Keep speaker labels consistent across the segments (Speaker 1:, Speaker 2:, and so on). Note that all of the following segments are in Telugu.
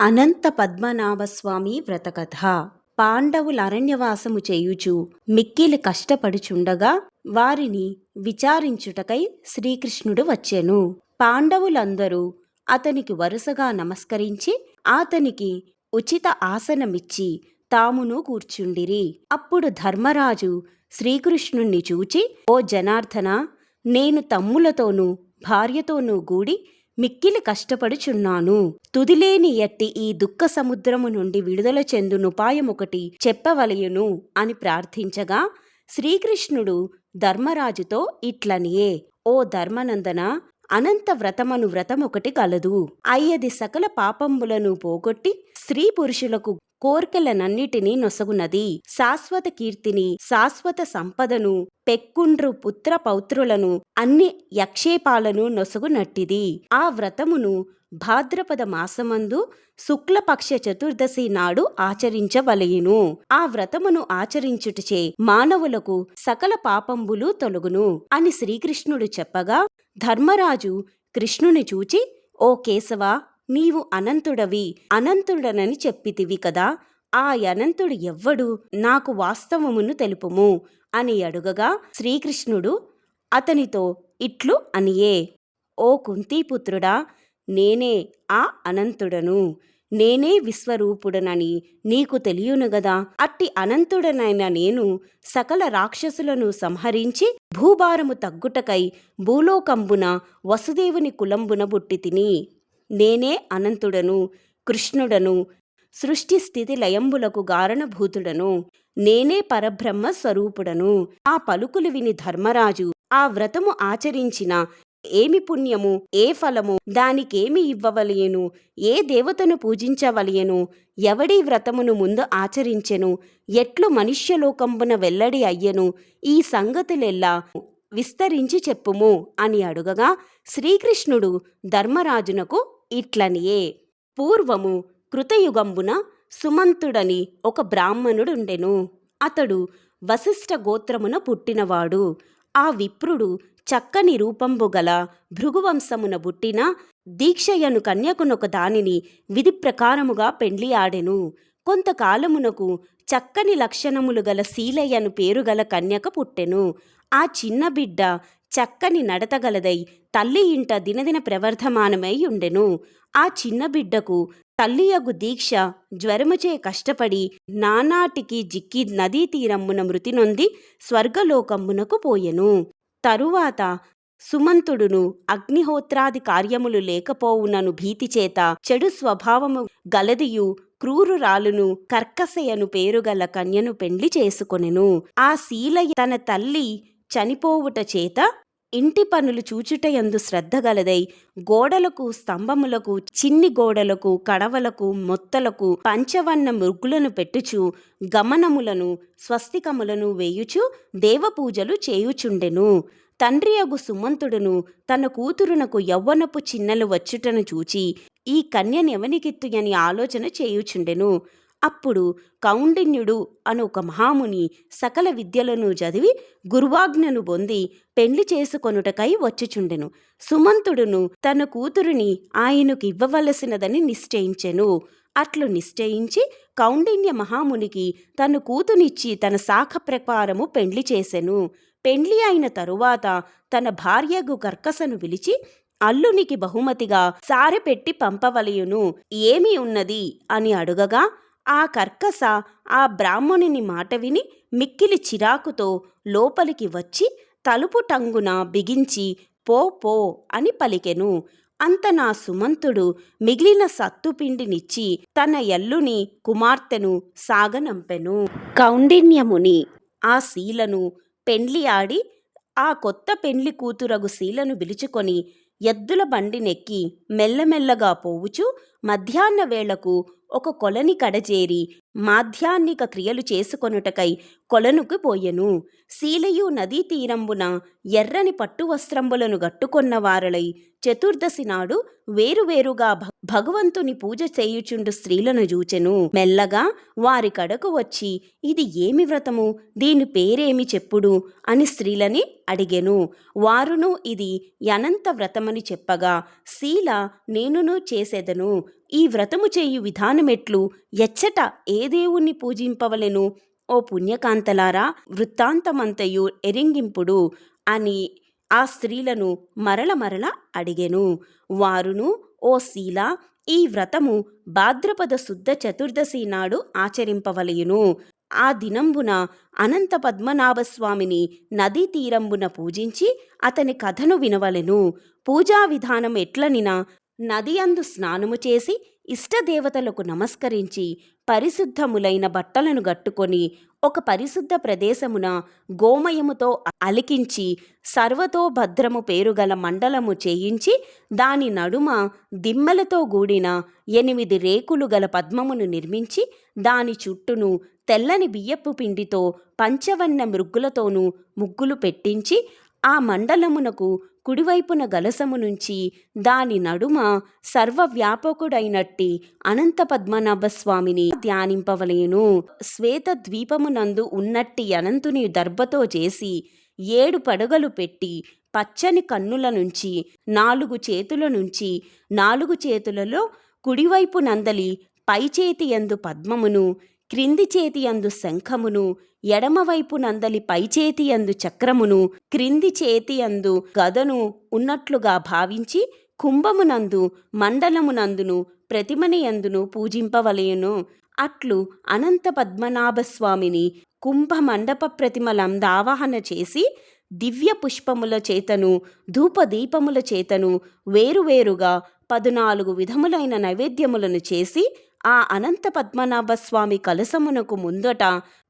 Speaker 1: అనంత పద్మనాభస్వామి వ్రతకథ. పాండవులు అరణ్యవాసము చేయుచు మిక్కిలి కష్టపడుచుండగా వారిని విచారించుటకై శ్రీకృష్ణుడు వచ్చెను. పాండవులందరూ అతనికి వరుసగా నమస్కరించి అతనికి ఉచిత ఆసనమిచ్చి తామును కూర్చుండిరి. అప్పుడు ధర్మరాజు శ్రీకృష్ణుణ్ణి చూచి ఓ జనార్దన నేను తమ్ములతోనూ భార్యతోనూ గూడి మిక్కిలి కష్టపడుచున్నాను. తుదిలేని ఎట్టి ఈ దుఃఖ సముద్రము నుండి విడుదల చెందునుపాయమొకటి చెప్పవలయును అని ప్రార్థించగా శ్రీకృష్ణుడు ధర్మరాజుతో ఇట్లనియే ఓ ధర్మనందన అనంత వ్రతమను వ్రతమొకటి కలదు. అయ్యది సకల పాపంబులను పోగొట్టి స్త్రీ పురుషులకు కోర్కెలనన్నిటినీ నొసగునది. శాశ్వత కీర్తిని శాశ్వత సంపదను పెక్కుండ్రు పుత్ర పౌత్రులను అన్ని యక్షేపాలను నొసగునట్టిది. ఆ వ్రతమును భాద్రపద మాసమందు శుక్లపక్ష చతుర్దశి నాడు ఆచరించవలయును ఆ వ్రతమును ఆచరించుటచే మానవులకు సకల పాపంబులు తొలగును. అని శ్రీకృష్ణుడు చెప్పగా ధర్మరాజు కృష్ణుని చూచి ఓ కేశవ నీవు అనంతుడవి అనంతుడనని చెప్పితివి కదా. ఆ అనంతుడు ఎవ్వడు? నాకు వాస్తవమును తెలుపుము అని అడుగగా శ్రీకృష్ణుడు అతనితో ఇట్లు అనియే ఓ కుంతీపుత్రుడా నేనే ఆ అనంతుడను. నేనే విశ్వరూపుడనని నీకు తెలియను గదా. అట్టి అనంతుడనైన నేను సకల రాక్షసులను సంహరించి భూభారము తగ్గుటకై భూలోకంబున వసుదేవుని కులంబున బుట్టి తిని నేనే అనంతుడను కృష్ణుడను సృష్టి స్థితి లయంబులకు గారణభూతుడను నేనే పరబ్రహ్మ స్వరూపుడను. ఆ పలుకులు విని ధర్మరాజు ఆ వ్రతము ఆచరించిన ఏమి పుణ్యము ఏ ఫలము దానికేమి ఇవ్వవలయను ఏ దేవతను పూజించవలయను ఎవడి వ్రతమును ముందు ఆచరించెను ఎట్లు మనుష్యలోకంబున వెల్లడి అయ్యెను ఈ సంగతులెల్లా విస్తరించి చెప్పుము అని అడుగగా శ్రీకృష్ణుడు ధర్మరాజునకు ఇట్లనియే. పూర్వము కృతయుగంబున సుమంతుడని ఒక బ్రాహ్మణుడుండెను. అతడు వశిష్ఠ గోత్రమున పుట్టినవాడు. ఆ విప్రుడు చక్కని రూపంబు గల భృగువంశమున పుట్టిన దీక్షయను కన్యకునొక దానిని విధి ప్రకారముగా పెండ్లి ఆడెను. కొంతకాలమునకు చక్కని లక్షణములు గల శీలయ్యను పేరుగల కన్యక పుట్టెను. ఆ చిన్న బిడ్డ చక్కని నడతగలదై తల్లి ఇంట దినదిన ప్రవర్ధమానమై ఉండెను ఆ చిన్న బిడ్డకు తల్లియగు దీక్ష జ్వరముచే కష్టపడి నానాటికి జిక్కి నదీ తీరమ్మున మృతి నొంది స్వర్గలోకమ్మునకు పోయెను. తరువాత సుమంతుడును అగ్నిహోత్రాది కార్యములు లేకపోవునను భీతిచేత చెడు స్వభావము గలదియు క్రూరురాలును కర్కసయను పేరుగల కన్యను పెండ్లి చేసుకొనెను. ఆ శీలయ్య తన తల్లి చనిపోవుట చేత ఇంటి పనులు చూచుటయందు శ్రద్ధగలదై గోడలకు స్తంభములకు చిన్ని గోడలకు కడవలకు మొత్తలకు పంచవన్న మృగ్గులను పెట్టుచు గమనములను స్వస్తికములను వేయుచు దేవపూజలు చేయుచుండెను. తండ్రి అగు సుమంతుడును తన కూతురునకు యవ్వనపు చిన్నలు వచ్చుటను చూచి ఈ కన్యనెవనికిత్తుయని ఆలోచన చేయుచుండెను. అప్పుడు కౌండిన్యుడు అను ఒక మహాముని సకల విద్యలను చదివి గురువాజ్ఞను పొంది పెండ్లి చేసుకొనుటకై వచ్చుచుండెను. సుమంతుడును తన కూతురుని ఆయనకు ఇవ్వవలసినదని నిశ్చయించెను. అట్లు నిశ్చయించి కౌండిన్య మహామునికి తన కూతునిచ్చి తన శాఖ ప్రకారము పెండ్లి చేసెను. పెండ్లి అయిన తరువాత తన భార్యకు కర్కసను పిలిచి అల్లునికి బహుమతిగా సారె పెట్టి పంపవలయును. ఏమి ఉన్నది? అని అడుగగా ఆ కర్కస ఆ బ్రాహ్మణుని మాట విని మిక్కిలి చిరాకుతో లోపలికి వచ్చి తలుపు టంగున బిగించి పో పో అని పలికెను. అంత నా సుమంతుడు మిగిలిన సత్తుపిండినిచ్చి తన ఎల్లుని కుమార్తెను సాగనంపెను. కౌండిన్యముని ఆ శీలను పెండ్లి ఆడి ఆ కొత్త పెండ్లి కూతురగు శీలను పిలుచుకొని ఎద్దుల బండినెక్కి మెల్లమెల్లగా పోవుచు మధ్యాహ్న వేళకు ఒక కొలని కడజేరి మాధ్యాహ్నిక క్రియలు చేసుకొనుటకై కొలనుకు పోయెను. శీలయు నదీ తీరంబున ఎర్రని పట్టు వస్త్రంబులను గట్టుకొన్న వారలై చతుర్దశి నాడు వేరువేరుగా భ- భగవంతుని పూజ చేయుచుండు స్త్రీలను చూచెను మెల్లగా వారి కడకు వచ్చి ఇది ఏమి వ్రతము? దీని పేరేమి చెప్పుడు అని స్త్రీలని అడిగెను. వారును ఇది అనంత వ్రతమని చెప్పగా శీల నేనును చేసేదను. ఈ వ్రతము చేయు విధానమెట్లు ఎచ్చట ఏ దేవుణ్ణి పూజింపవలెను? ఓ పుణ్యకాంతలారా వృత్తాంతమంతయు ఎరింగింపుడు అని ఆ స్త్రీలను మరల మరల అడిగెను. వారును ఓ శీల ఈ వ్రతము భాద్రపద శుద్ధ చతుర్దశి నాడు ఆచరింపవలయును ఆ దినంబున అనంత పద్మనాభస్వామిని నదీ తీరంబున పూజించి అతని కథను వినవలెను. పూజా విధానం ఎట్లనినా నది అందు స్నానము చేసి ఇష్టదేవతలకు నమస్కరించి పరిశుద్ధములైన బట్టలను గట్టుకొని ఒక పరిశుద్ధ ప్రదేశమున గోమయముతో అలికించి సర్వతో భద్రము పేరుగల మండలము చేయించి దాని నడుమ దిమ్మలతో గూడిన ఎనిమిది రేకులు గల పద్మమును నిర్మించి దాని చుట్టూను తెల్లని బియ్యపు పిండితో పంచవన్న మృగ్గులతోనూ ముగ్గులు పెట్టించి ఆ మండలమునకు కుడివైపున గలసము నుంచి దాని నడుమ సర్వవ్యాపకుడైనట్టి అనంత పద్మనాభ స్వామిని ధ్యానింపవలేను. శ్వేత ద్వీపమునందు ఉన్నట్టి అనంతుని దర్భతో చేసి ఏడు పడగలు పెట్టి పచ్చని కన్నుల నుంచి నాలుగు చేతుల నుంచి నాలుగు చేతులలో కుడివైపు నందలి పై చేతి యందు పద్మమును క్రింది చేతియందు శంఖమును ఎడమవైపు నందలి పై చేతి యందు చక్రమును క్రింది చేతి యందు గదను ఉన్నట్లుగా భావించి కుంభమునందు మండలమునందును ప్రతిమని యందును పూజింపవలయును అట్లు అనంత పద్మనాభస్వామిని కుంభ మండప ప్రతిమలందావాహన చేసి దివ్య పుష్పముల చేతను ధూపదీపముల చేతను వేరువేరుగా పదునాలుగు విధములైన నైవేద్యములను చేసి ఆ అనంత పద్మనాభ స్వామి కలసమునకు ముందట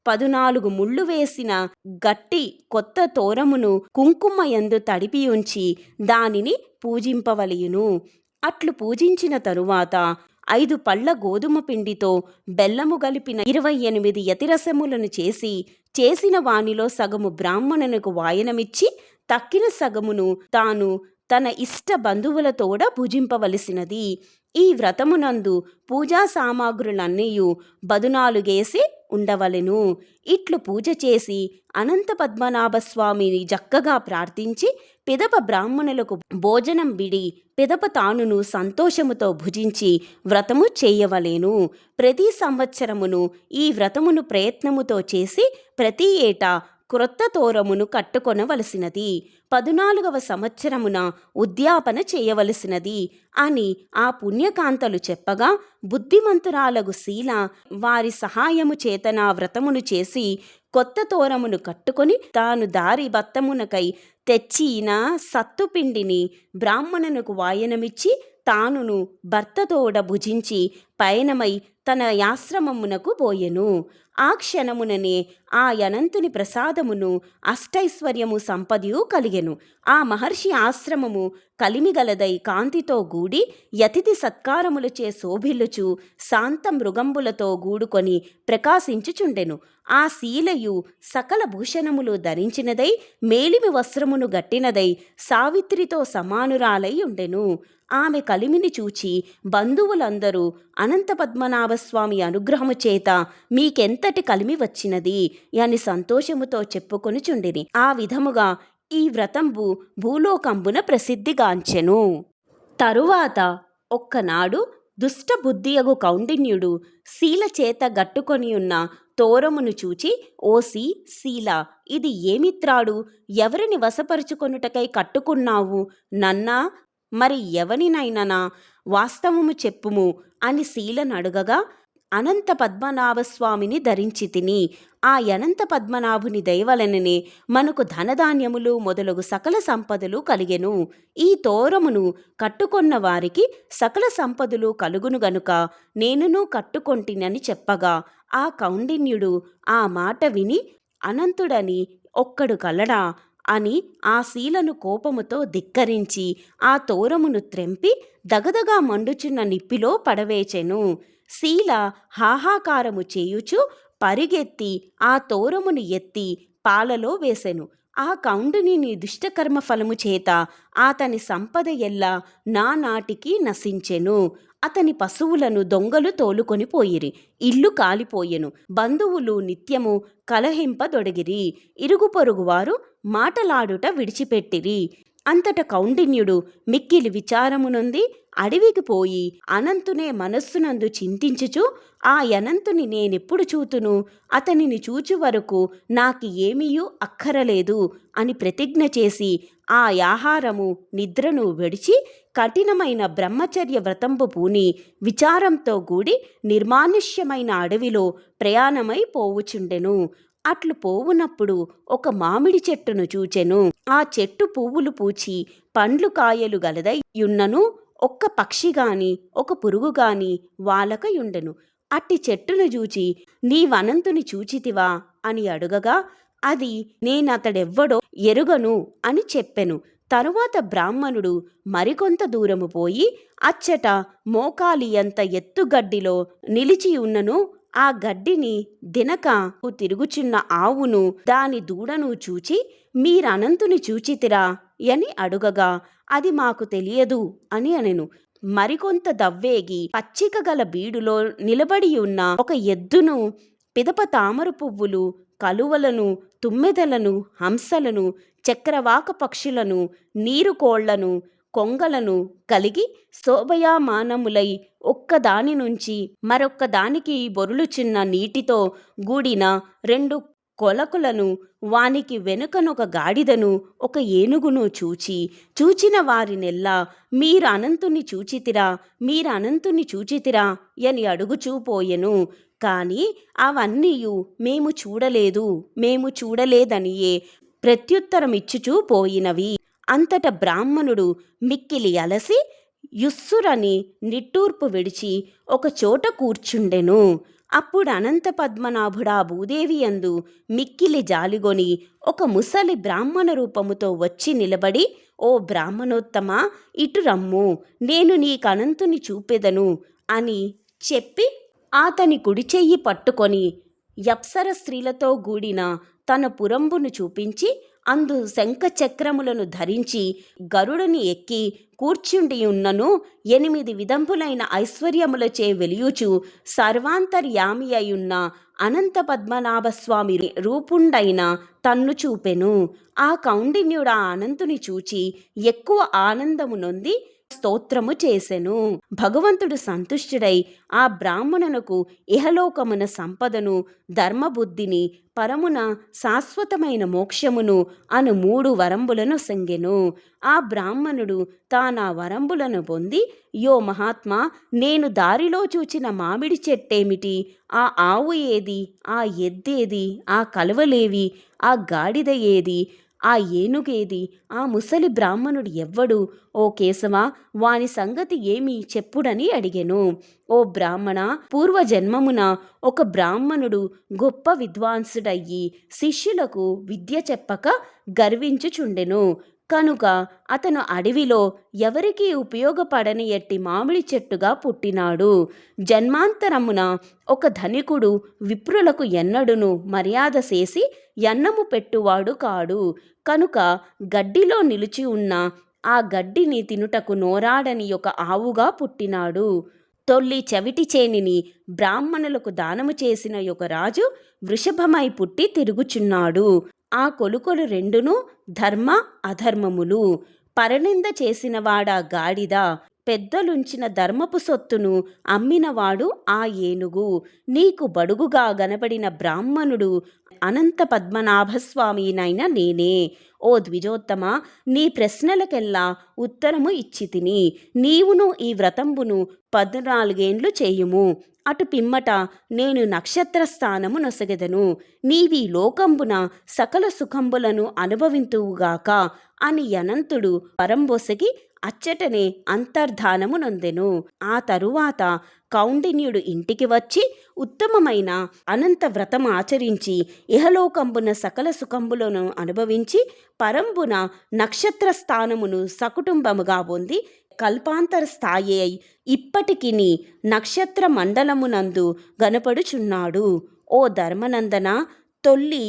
Speaker 1: పదునాలుగు ముళ్ళు వేసిన గట్టి కొత్త తోరమును కుంకుమయందు తడిపి ఉంచి దానిని పూజింపవలయును. అట్లు పూజించిన తరువాత ఐదు పళ్ళ గోధుమ పిండితో బెల్లము గలిపిన ఇరవై ఎనిమిది యతిరసములను చేసి చేసిన వానిలో సగము బ్రాహ్మణునకు వాయనమిచ్చి తక్కిన సగమును తాను తన ఇష్ట బంధువులతోడ భుజింపవలసినది. ఈ వ్రతమునందు పూజా సామాగ్రులన్నీయు బదునాలుగేసి ఉండవలెను. ఇట్లు పూజ చేసి అనంత పద్మనాభ స్వామిని జక్కగా ప్రార్థించి పిదప బ్రాహ్మణులకు భోజనం విడి పిదప తానును సంతోషముతో భుజించి వ్రతము చేయవలేను. ప్రతి సంవత్సరమును ఈ వ్రతమును ప్రయత్నముతో చేసి ప్రతి ఏటా క్రొత్త తోరమును కట్టుకొనవలసినది. పదునాలుగవ సంవత్సరమున ఉద్యాపన చేయవలసినది అని ఆ పుణ్యకాంతలు చెప్పగా బుద్ధిమంతురాలగు శీల వారి సహాయము చేతన వ్రతమును చేసి కొత్త తోరమును కట్టుకొని తాను దారి బత్తమునకై తెచ్చిన సత్తుపిండిని బ్రాహ్మణునకు వాయనమిచ్చి తానును భర్తతోడ భుజించి పయనమై తన యాశ్రమమునకు పోయెను. ఆ క్షణముననే ఆ అనంతుని ప్రసాదమును అష్టైశ్వర్యము సంపదయు కలిగెను. ఆ మహర్షి ఆశ్రమము కలిమిగలదై కాంతితో గూడి యతిథి సత్కారములచే శోభిల్లుచు శాంత మృగంబులతో గూడుకొని ప్రకాశించుచుండెను. ఆ శీలయు సకల భూషణములు ధరించినదై మేలిమి వస్త్రమును గట్టినదై సావిత్రితో సమానురాలై ఉండెను. ఆమె కలిమిని చూచి బంధువులందరూ అనంత పద్మనాభస్వామి అనుగ్రహము చేత మీకెంతటి కలిమి వచ్చినది అని సంతోషముతో చెప్పుకొనుచుండిరి. ఆ విధముగా ఈ వ్రతంబు భూలోకంబున ప్రసిద్ధిగాంచెను. తరువాత ఒక్కనాడు దుష్టబుద్ధియగు కౌండిన్యుడు శీల చేత గట్టుకొని ఉన్న తోరమును చూచి ఓసి శీల ఇది ఏమిత్రాడు? ఎవరిని వశపరుచుకొనుటకై కట్టుకున్నావు? నన్నా మరి ఎవనినైనా వాస్తవము చెప్పుము అని శీలను అడుగగా అనంత పద్మనాభస్వామిని ధరించి తిని ఆ అనంత పద్మనాభుని దయవలననే మనకు ధనధాన్యములు మొదలగు సకల సంపదలు కలిగెను. ఈ తోరమును కట్టుకొన్న వారికి సకల సంపదలు కలుగును గనుక నేనును కట్టుకొంటినని చెప్పగా ఆ కౌండిన్యుడు ఆ మాట విని అనంతుడని ఒక్కడు కలడా? అని ఆ శీలను కోపముతో ధిక్కరించి ఆ తోరమును త్రెంపి దగదగా మండుచున్న నిప్పిలో పడవేచెను. శీల హాహాకారము చేయుచు పరిగెత్తి ఆ తోరమును ఎత్తి పాలలో వేసెను. ఆ కౌండుని నీ దుష్టకర్మ ఫలము చేత అతని సంపద ఎల్లా నానాటికి నశించెను. అతని పశువులను దొంగలు తోలుకొని పోయిరి. ఇల్లు కాలిపోయెను. బంధువులు నిత్యము కలహింపదొడిగిరి ఇరుగు పొరుగువారు మాటలాడుట విడిచిపెట్టిరి. అంతట కౌండిన్యుడు మిక్కిలి విచారమునుంది అడవికి పోయి అనంతునే మనస్సునందు చింతించుచు ఆ అనంతుని నేనెప్పుడు చూతును? అతనిని చూచు వరకు నాకు ఏమీయూ అక్కరలేదు అని ప్రతిజ్ఞ చేసి ఆ ఆహారము నిద్రను విడిచి కఠినమైన బ్రహ్మచర్య వ్రతంబు పూని విచారంతో కూడి నిర్మానుష్యమైన అడవిలో ప్రయాణమై పోవుచుండెను. అట్లు పోవునప్పుడు ఒక మామిడి చెట్టును చూచెను. ఆ చెట్టు పువ్వులు పూచి పండ్లు కాయలు గలదయ్యున్నను ఒక్క పక్షిగాని ఒక పురుగుగాని వాలకయుండెను. అట్టి చెట్టును చూచి నీ వనంతుని చూచితివా? అని అడుగగా అది నేనతడెవ్వడో ఎరుగను అని చెప్పెను. తరువాత బ్రాహ్మణుడు మరికొంత దూరము పోయి అచ్చట మోకాలియంత ఎత్తుగడ్డిలో నిలిచి ఉన్నను ఆ గడ్డిని దినక తిరుగుచున్న ఆవును దాని దూడను చూచి మీరనంతుని చూచితిరా అని అడుగగా అది మాకు తెలియదు అని అనెను. మరికొంత దవ్వేగి పచ్చిక గల బీడులో నిలబడి ఉన్న ఒక ఎద్దును పిదప తామర పువ్వులు కలువలను తుమ్మెదలను హంసలను చక్రవాక పక్షులను నీరుకోళ్ళను కొంగలను కలిగి శోభయామానములై ఒక్కదాని నుంచి మరొక్క దానికి బొరులుచున్న నీటితో గూడిన రెండు కొలకులను వానికి వెనుకనొక గాడిదను ఒక ఏనుగును చూచి చూచిన వారినెల్లా మీరనంతుని చూచితిరా మీరనంతుని చూచితిరా అని అడుగుచూపోయెను కాని అవన్నీయు మేము చూడలేదు మేము చూడలేదనియే ప్రత్యుత్తరమిచ్చుచూ పోయినవి. అంతట బ్రాహ్మణుడు మిక్కిలి అలసి యుస్సురని నిట్టూర్పు విడిచి ఒక చోట కూర్చుండెను. అప్పుడు అనంత పద్మనాభుడా భూదేవి అందు మిక్కిలి జాలిగొని ఒక ముసలి బ్రాహ్మణ రూపముతో వచ్చి నిలబడి ఓ బ్రాహ్మణోత్తమ ఇటు రమ్ము. నేను నీకనంతుని చూపెదను అని చెప్పి అతని కుడి చెయ్యి పట్టుకొని యప్సర స్త్రీలతో కూడిన తన పురంబును చూపించి అందు శంఖ చక్రములను ధరించి గరుడుని ఎక్కి కూర్చుండి ఉన్నను ఎనిమిది విధంపులైన ఐశ్వర్యములచే వెలియుచు సర్వాంతర్యామి అయున్న అనంత పద్మనాభస్వామి రూపుండైన తన్ను చూపెను. ఆ కౌండిన్యుడు ఆ అనంతుని చూచి ఎక్కువ ఆనందము నొంది స్తోత్రము చేసెను. భగవంతుడు సంతుష్టుడై ఆ బ్రాహ్మణునకు ఇహలోకమున సంపదను ధర్మబుద్ధిని పరమున శాశ్వతమైన మోక్షమును అను మూడు వరంబులను సంగెను. ఆ బ్రాహ్మణుడు తానా వరంబులను పొంది యో మహాత్మా నేను దారిలో చూచిన మామిడి చెట్టేమిటి? ఆ ఆవు ఏది? ఆ ఎద్దేది? ఆ కలువలేవి? ఆ గాడిద ఏది? ఆ ఏనుగేది? ఆ ముసలి బ్రాహ్మణుడు ఎవ్వడు? ఓ కేశవ వాని సంగతి ఏమి చెప్పుడని అడిగెను. ఓ బ్రాహ్మణ పూర్వజన్మమున ఒక బ్రాహ్మణుడు గొప్ప విద్వాంసుడయ్యి శిష్యులకు విద్య చెప్పక గర్వించుచుండెను. కనుక అతను అడవిలో ఎవరికీ ఉపయోగపడని ఎట్టి మామిడి చెట్టుగా పుట్టినాడు. జన్మాంతరమున ఒక ధనికుడు విప్రులకు ఎన్నడును మర్యాద చేసి ఎన్నము పెట్టువాడు కాడు. కనుక గడ్డిలో నిలిచి ఉన్న ఆ గడ్డిని తినుటకు నోరాడని ఒక ఆవుగా పుట్టినాడు. తొల్లి చెవిటి చేనిని బ్రాహ్మణులకు దానము చేసిన ఒక రాజు వృషభమై పుట్టి తిరుగుచున్నాడు. ఆ కొలుకొలు రెండును ధర్మ అధర్మములు. పరనింద చేసినవాడా గాడిద పెద్దలుంచిన ధర్మపు సొత్తును అమ్మినవాడు ఆ ఏనుగు. నీకు బడుగుగా గనబడిన బ్రాహ్మణుడు అనంత పద్మనాభస్వామినైన నేనే. ఓ ద్విజోత్తమ నీ ప్రశ్నలకెల్లా ఉత్తరము ఇచ్చి తిని నీవును ఈ వ్రతంబును పద్నాలుగేండ్లు చేయుము. అటు పిమ్మట నేను నక్షత్ర స్థానము నొసగెదను. నీవి లోకంబున సకల సుఖంబులను అనుభవింతువుగాక అని అనంతుడు పరంబోసగి అచ్చటనే అంతర్ధానము నొందెను. ఆ తరువాత కౌండిన్యుడు ఇంటికి వచ్చి ఉత్తమమైన అనంత వ్రతం ఆచరించి ఇహలోకంబున సకల సుఖంబులను అనుభవించి పరంబున నక్షత్ర స్థానమును సకుటుంబముగా పొంది కల్పాంతర స్థాయి అయి ఇప్పటికిని నక్షత్ర మండలమునందు గనపడుచున్నాడు. ఓ ధర్మనందన తొల్లి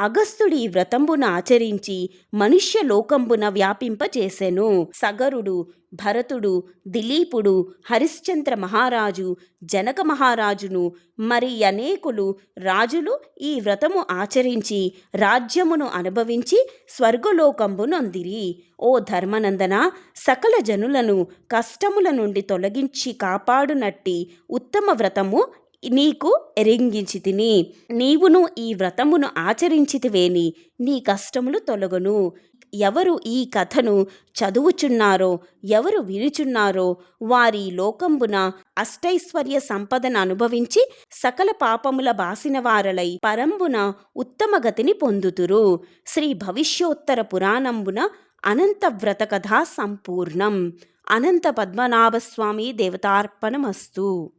Speaker 1: అగస్త్యుడి ఈ వ్రతంబున ఆచరించి మనుష్య లోకంబున వ్యాపింపచేసెను. సగరుడు భరతుడు దిలీపుడు హరిశ్చంద్ర మహారాజు జనక మహారాజును మరి అనేకులు రాజులు ఈ వ్రతము ఆచరించి రాజ్యమును అనుభవించి స్వర్గలోకంబునొందిరి. ఓ ధర్మనందన సకల జనులను కష్టముల నుండి తొలగించి కాపాడునట్టి ఉత్తమ వ్రతము నీకు ఎరింగించి తిని నీవును ఈ వ్రతమును ఆచరించితివేని. నీ కష్టములు తొలగును. ఎవరు ఈ కథను చదువుచున్నారో ఎవరు వినుచున్నారో వారి లోకంబున అష్టైశ్వర్య సంపదను అనుభవించి సకల పాపముల బాసిన వారలై పరంబున ఉత్తమ గతిని పొందుతురు. శ్రీ భవిష్యోత్తర పురాణంబున అనంత వ్రత కథ సంపూర్ణం. అనంత పద్మనాభస్వామి దేవతార్పణమస్తు.